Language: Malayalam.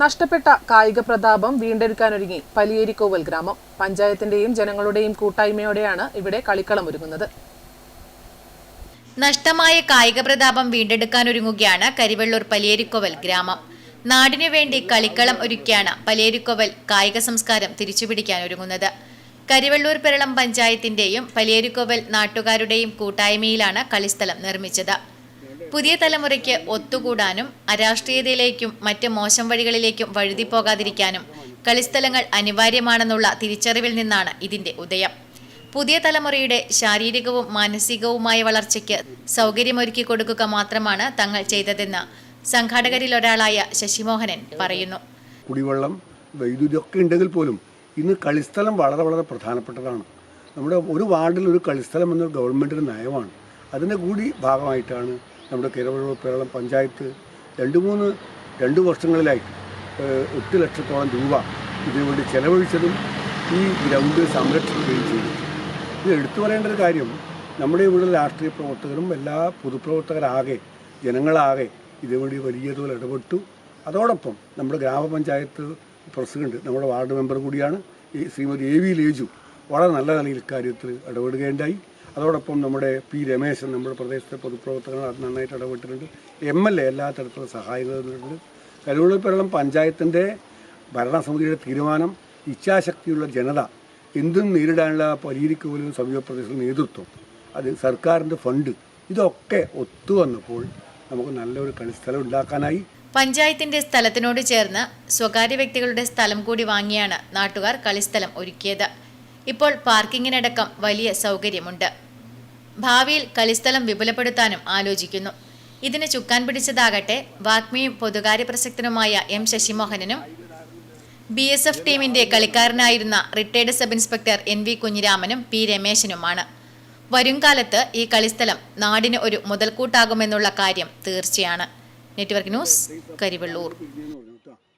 നഷ്ടപ്പെട്ട കായിക പ്രതാപം വീണ്ടെടുക്കാനൊരുങ്ങി പലിയേരിക്കോവൽ ഗ്രാമം. പഞ്ചായത്തിന്റെയും ജനങ്ങളുടെയും കൂട്ടായ്മയോടെയാണ് ഇവിടെ കളിക്കളം ഒരുങ്ങുന്നത്. നഷ്ടമായ കായിക പ്രതാപം വീണ്ടെടുക്കാനൊരുങ്ങുകയാണ് കരിവെള്ളൂർ പലിയേരിക്കോവൽ ഗ്രാമം. നാടിനു വേണ്ടി കളിക്കളം ഒരുക്കിയാണ് പലിയേരിക്കോവൽ കായിക സംസ്കാരം തിരിച്ചുപിടിക്കാനൊരുങ്ങുന്നത്. കരിവെള്ളൂർ പെരളം പഞ്ചായത്തിന്റെയും പലിയേരിക്കോവൽ നാട്ടുകാരുടെയും കൂട്ടായ്മയിലാണ് കളിസ്ഥലം നിർമ്മിച്ചത്. പുതിയ തലമുറയ്ക്ക് ഒത്തുകൂടാനും അരാഷ്ട്രീയതയിലേക്കും മറ്റ് മോശം വഴികളിലേക്കും വഴുതിപ്പോകാതിരിക്കാനും കളിസ്ഥലങ്ങൾ അനിവാര്യമാണെന്നുള്ള തിരിച്ചറിവിൽ നിന്നാണ് ഇതിന്റെ ഉദയം. പുതിയ തലമുറയുടെ ശാരീരികവും മാനസികവുമായ വളർച്ചയ്ക്ക് സൗകര്യമൊരുക്കി കൊടുക്കുക മാത്രമാണ് തങ്ങൾ ചെയ്തതെന്ന് സംഘാടകരിൽ ഒരാളായ ശശിമോഹനൻ പറയുന്നു. കുടിവെള്ളം വൈദ്യുതി ഒക്കെ ഉണ്ടെങ്കിൽ പോലും ഇന്ന് കളിസ്ഥലം വളരെ വളരെ പ്രധാനപ്പെട്ടതാണ്. നമ്മുടെ ഒരു വാർഡിൽ ഒരു കളിസ്ഥലം എന്നൊരു ഗവൺമെന്റിന്റെ നയമാണ്. അതിന്റെ കൂടി ഭാഗമായിട്ടാണ് നമ്മുടെ കിരവഴൂർ പേരളം പഞ്ചായത്ത് രണ്ട് മൂന്ന് രണ്ട് വർഷങ്ങളിലായി എട്ട് ലക്ഷത്തോളം രൂപ ഇതിനുവേണ്ടി ചെലവഴിച്ചതും ഈ ഗ്രൗണ്ട് സംരക്ഷിക്കുകയും ചെയ്തു. ഇത് എടുത്തു പറയേണ്ട ഒരു കാര്യം നമ്മുടെ ഇവിടെ രാഷ്ട്രീയ പ്രവർത്തകരും എല്ലാ പൊതുപ്രവർത്തകരാകെ ജനങ്ങളാകെ ഇതുവേണ്ടി വലിയ തോതിൽ ഇടപെട്ടു. അതോടൊപ്പം നമ്മുടെ ഗ്രാമപഞ്ചായത്ത് പ്രസിഡന്റ് നമ്മുടെ വാർഡ് മെമ്പർ കൂടിയാണ് ശ്രീമതി എ വി ലേജു വളരെ നല്ല നിലയിൽ കാര്യത്തിൽ ഇടപെടുകയുണ്ടായി. അതോടൊപ്പം നമ്മുടെ പി രമേശൻ നമ്മുടെ പ്രദേശത്തെ പൊതുപ്രവർത്തകർ അത് നന്നായിട്ട് ഇടപെട്ടിട്ടുണ്ട്. എം എൽ എ എല്ലാ തരത്തിലുള്ള സഹായങ്ങൾ തന്നിട്ടുണ്ട്. കരുവള്ളപ്പരളം പഞ്ചായത്തിന്റെ ഭരണസമിതിയുടെ തീരുമാനം ഇച്ഛാശക്തിയുള്ള ജനത എന്തും നേരിടാനുള്ള പരിഹരിക്ക് സമീപ പ്രദേശത്തെ നേതൃത്വം അത് സർക്കാരിന്റെ ഫണ്ട് ഇതൊക്കെ ഒത്തുവന്നപ്പോൾ നമുക്ക് നല്ലൊരു കളിസ്ഥലം ഉണ്ടാക്കാനായി. പഞ്ചായത്തിന്റെ സ്ഥലത്തിനോട് ചേർന്ന് സ്വകാര്യ വ്യക്തികളുടെ സ്ഥലം കൂടി വാങ്ങിയാണ് നാട്ടുകാർ കളിസ്ഥലം ഒരുക്കിയത്. ഇപ്പോൾ പാർക്കിങ്ങിനടക്കം വലിയ സൗകര്യമുണ്ട്. ഭാവിയിൽ കളിസ്ഥലം വിപുലപ്പെടുത്താനും ആലോചിക്കുന്നു. ഇതിന് ചുക്കാൻ പിടിച്ചതാകട്ടെ വാഗ്മിയും പൊതുകാര്യ പ്രസക്തനുമായ എം ശശിമോഹനനും ബി എസ് എഫ് ടീമിന്റെ കളിക്കാരനായിരുന്ന retired sub inspector N V കുഞ്ഞിരാമനും P രമേശനുമാണ്. വരുംകാലത്ത് ഈ കളിസ്ഥലം നാടിന് ഒരു മുതൽക്കൂട്ടാകുമെന്നുള്ള കാര്യം തീർച്ചയാണ്. Network news Karivellur.